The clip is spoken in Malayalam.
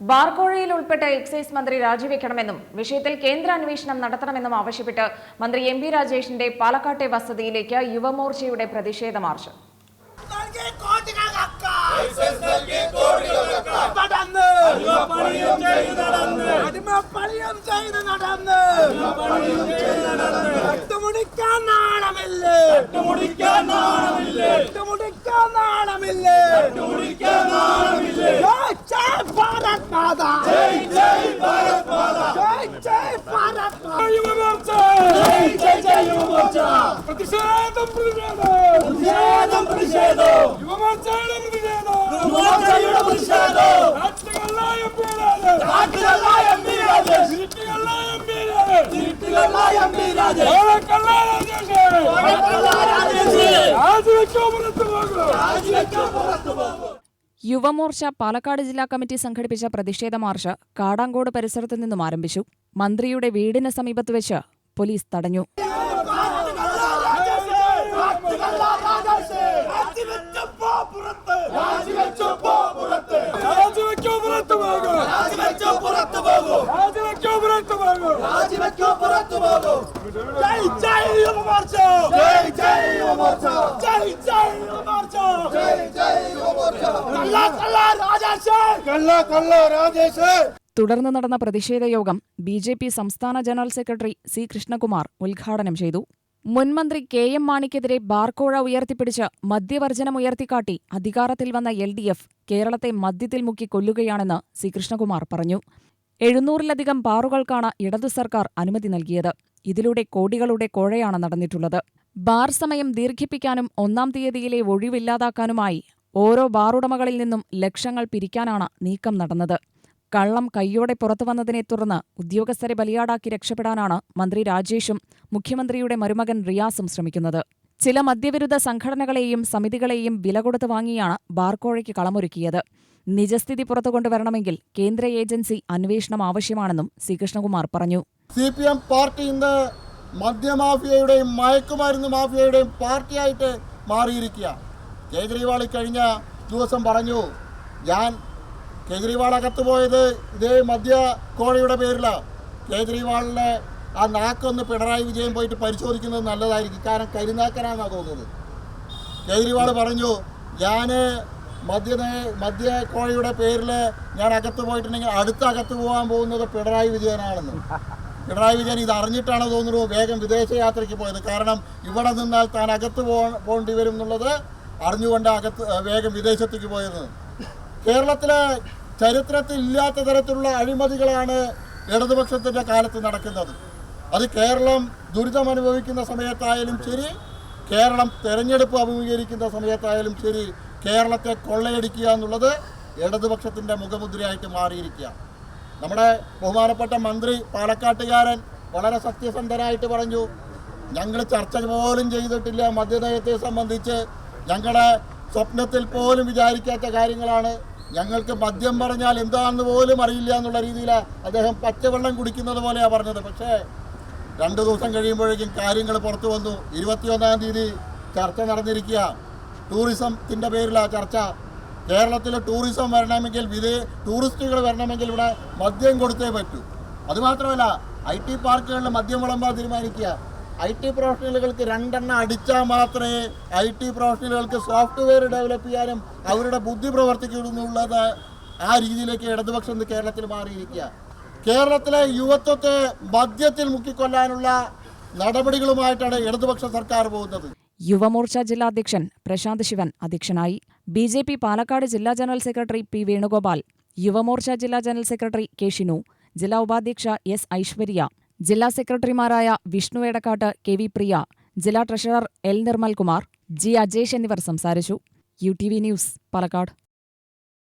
ബാർക്കോഴയിൽ ഉൾപ്പെട്ട എക്സൈസ് മന്ത്രി രാജിവെക്കണമെന്നും വിഷയത്തിൽ കേന്ദ്ര അന്വേഷണം നടത്തണമെന്നും ആവശ്യപ്പെട്ട് മന്ത്രി എം പി രാജേഷിന്റെ പാലക്കാട്ടെ വസതിയിലേക്ക് യുവമോർച്ചയുടെ പ്രതിഷേധ മാർച്ച് നാണമില്ലേ നാണമില്ലേ നാണമില്ലേ ഭാരത് മാതാ ജയ് ജയ് ഭാരത് മാതാ ജയ് ജയ് ഭാരത് മാതാ യുവമോർച്ച ജയ് ജയ് ജയ് യുവമോർച്ച പ്രതിഷേധം പ്രതിഷേധം പ്രതിഷേധം പ്രതിഷേധം യുവമോർച്ചയുടെ പ്രതിഷേധം യുവമോർച്ചയുടെ പ്രതിഷേധം നാട്ടുകളായ എംപിരാജ് നാട്ടുകളായ എംപിരാജ് സീറ്റുകളായ എംപിരാജ് സീറ്റുകളായ എംപിരാജ് ഓളക്കല്ലായ രാജേഷ് ഓളക്കല്ലായ രാജേഷ് രാജിവെക്കോ പുറത്തു പോകും രാജിവെക്കോ പുറത്തു പോകും യുവമോർച്ച പാലക്കാട് ജില്ലാ കമ്മിറ്റി സംഘടിപ്പിച്ച പ്രതിഷേധ മാർച്ച് കാടാങ്കോട് പരിസരത്തു നിന്നും ആരംഭിച്ചു. മന്ത്രിയുടെ വീടിന് സമീപത്ത് വെച്ച് പോലീസ് തടഞ്ഞു. തുടർന്ന് നടന്ന പ്രതിഷേധ യോഗം ബി ജെ പി സംസ്ഥാന ജനറൽ സെക്രട്ടറി സി കൃഷ്ണകുമാർ ഉദ്ഘാടനം ചെയ്തു. മുൻമന്ത്രി കെ എം മാണിക്കെതിരെ ബാർക്കോഴ ഉയർത്തിപ്പിടിച്ച് മദ്യവർജനം ഉയർത്തിക്കാട്ടി അധികാരത്തിൽ വന്ന എൽ ഡി എഫ് കേരളത്തെ മദ്യത്തിൽ മുക്കി കൊല്ലുകയാണെന്ന് സി കൃഷ്ണകുമാർ പറഞ്ഞു. എഴുന്നൂറിലധികം ബാറുകൾക്കാണ് ഇടതു സർക്കാർ അനുമതി നൽകിയത്. ഇതിലൂടെ കോടികളുടെ കോഴയാണ് നടന്നിട്ടുള്ളത്. ബാർ സമയം ദീർഘിപ്പിക്കാനും ഒന്നാം തീയതിയിലെ ഒഴിവില്ലാതാക്കാനുമായി ഓരോ ബാറുടമകളിൽ നിന്നും ലക്ഷങ്ങൾ പിരിക്കാനാണ് നീക്കം നടന്നത്. കള്ളം കൈയോടെ പുറത്തുവന്നതിനെ തുടർന്ന് ഉദ്യോഗസ്ഥരെ ബലിയാടാക്കി രക്ഷപ്പെടാനാണ് മന്ത്രി രാജേഷും മുഖ്യമന്ത്രിയുടെ മരുമകൻ റിയാസും ശ്രമിക്കുന്നത്. ചില മദ്യവിരുദ്ധ സംഘടനകളെയും സമിതികളെയും വില കൊടുത്തു വാങ്ങിയാണ് ബാർക്കോഴയ്ക്ക് കളമൊരുക്കിയത്. നിജസ്ഥിതി പുറത്തു കൊണ്ടുവരണമെങ്കിൽ കേന്ദ്ര ഏജൻസി അന്വേഷണം ആവശ്യമാണെന്നും ശ്രീകൃഷ്ണകുമാർ കൃഷ്ണകുമാർ പറഞ്ഞു. സി പി എം പാർട്ടി ഇന്ന് മദ്യമാഫിയയുടെയും മയക്കുമരുന്ന് മാഫിയയുടെയും പാർട്ടിയായിട്ട് മാറിയിരിക്കുക കേജ്രിവാൾ കഴിഞ്ഞ ദിവസം പറഞ്ഞു ഞാൻ കേജ്രിവാൾ അകത്ത് പോയത് ഇതേ മദ്യ കോഴയുടെ പേരിലാണ് കേജ്രിവാളിനെ ആ നാക്കൊന്ന് പിണറായി വിജയൻ പോയിട്ട് പരിശോധിക്കുന്നത് നല്ലതായിരിക്കും. കാരണം കരിനാക്കനാണെന്നാണ് തോന്നുന്നത്. കേജ്രിവാൾ പറഞ്ഞു ഞാൻ മദ്യ മദ്യ കോഴയുടെ പേരിൽ ഞാൻ അകത്ത് പോയിട്ടുണ്ടെങ്കിൽ അടുത്ത അകത്ത് പോകാൻ പോകുന്നത് പിണറായി വിജയനാണെന്ന്. പിണറായി വിജയൻ ഇത് അറിഞ്ഞിട്ടാണ് തോന്നുന്നു വേഗം വിദേശയാത്രയ്ക്ക് പോയത്. കാരണം ഇവിടെ നിന്നാൽ താൻ അകത്ത് പോകേണ്ടി വരും എന്നുള്ളത് അറിഞ്ഞുകൊണ്ട് അകത്ത് വേഗം വിദേശത്തേക്ക് പോയത്. കേരളത്തിലെ ചരിത്രത്തിൽ ഇല്ലാത്ത തരത്തിലുള്ള അഴിമതികളാണ് ഇടതുപക്ഷത്തിന്റെ കാലത്ത് നടക്കുന്നത്. അത് കേരളം ദുരിതം അനുഭവിക്കുന്ന സമയത്തായാലും ശരി കേരളം തെരഞ്ഞെടുപ്പ് അഭിമുഖീകരിക്കുന്ന സമയത്തായാലും ശരി കേരളത്തെ കൊള്ളയടിക്കുക എന്നുള്ളത് ഇടതുപക്ഷത്തിന്റെ മുഖമുദ്രയായിട്ട് മാറിയിരിക്കുക. നമ്മുടെ ബഹുമാനപ്പെട്ട മന്ത്രി പാലക്കാട്ടുകാരൻ വളരെ സത്യസന്ധനായിട്ട് പറഞ്ഞു ഞങ്ങൾ ചർച്ച പോലും ചെയ്തിട്ടില്ല മദ്യനയത്തെ സംബന്ധിച്ച് ഞങ്ങളെ സ്വപ്നത്തിൽ പോലും വിചാരിക്കാത്ത കാര്യങ്ങളാണ്. ഞങ്ങൾക്ക് മദ്യം പറഞ്ഞാൽ എന്താണെന്ന് പോലും അറിയില്ല എന്നുള്ള രീതിയിൽ അദ്ദേഹം പച്ചവെള്ളം കുടിക്കുന്നത് പോലെയാണ് പറഞ്ഞത്. പക്ഷേ രണ്ട് ദിവസം കഴിയുമ്പോഴേക്കും കാര്യങ്ങൾ പുറത്തു വന്നു. ഇരുപത്തിയൊന്നാം തീയതി ചർച്ച നടന്നിരിക്കുക. ടൂറിസത്തിന്റെ പേരിലാണ് ചർച്ച. കേരളത്തിൽ ടൂറിസം വരണമെങ്കിൽ വിദേ ടൂറിസ്റ്റുകൾ വരണമെങ്കിൽ ഇവിടെ മദ്യം കൊടുത്തേ പറ്റൂ. അതുമാത്രമല്ല ഐ ടി പാർക്കുകളിൽ മദ്യം വിളമ്പാൻ തീരുമാനിക്കുക. ഐ ടി പ്രൊഫഷണലുകൾക്ക് രണ്ടെണ്ണം അടിച്ചാൽ മാത്രമേ ഐ ടി പ്രൊഫഷണലുകൾക്ക് സോഫ്റ്റ്വെയർ ഡെവലപ്പ് ചെയ്യാനും അവരുടെ ബുദ്ധി പ്രവർത്തിക്കുന്നുള്ളത് ആ രീതിയിലേക്ക് ഇടതുപക്ഷം കേരളത്തിൽ മാറിയിരിക്കുക. കേരളത്തിലെ യുവത്വത്തെ മദ്യത്തിൽ മുക്കിക്കൊല്ലാനുള്ള നടപടികളുമായിട്ടാണ് ഇടതുപക്ഷ സർക്കാർ പോകുന്നത്. യുവമോർച്ച ജില്ലാ അധ്യക്ഷൻ പ്രശാന്ത് ശിവൻ അധ്യക്ഷനായി. ബി ജെ പി പാലക്കാട് ജില്ലാ general secretary P Venugopal Yuvamorcha ജില്ലാ ജനറൽ സെക്രട്ടറി കെ ഷിനു ജില്ലാ ഉപാധ്യക്ഷ എസ് ഐശ്വര്യ ജില്ലാ സെക്രട്ടറിമാരായ വിഷ്ണു എടക്കാട്ട് കെ വി പ്രിയ ജില്ലാ treasurer L Nirmalkumar G Ajesh എന്നിവർ സംസാരിച്ചു. U T V news Palakkad.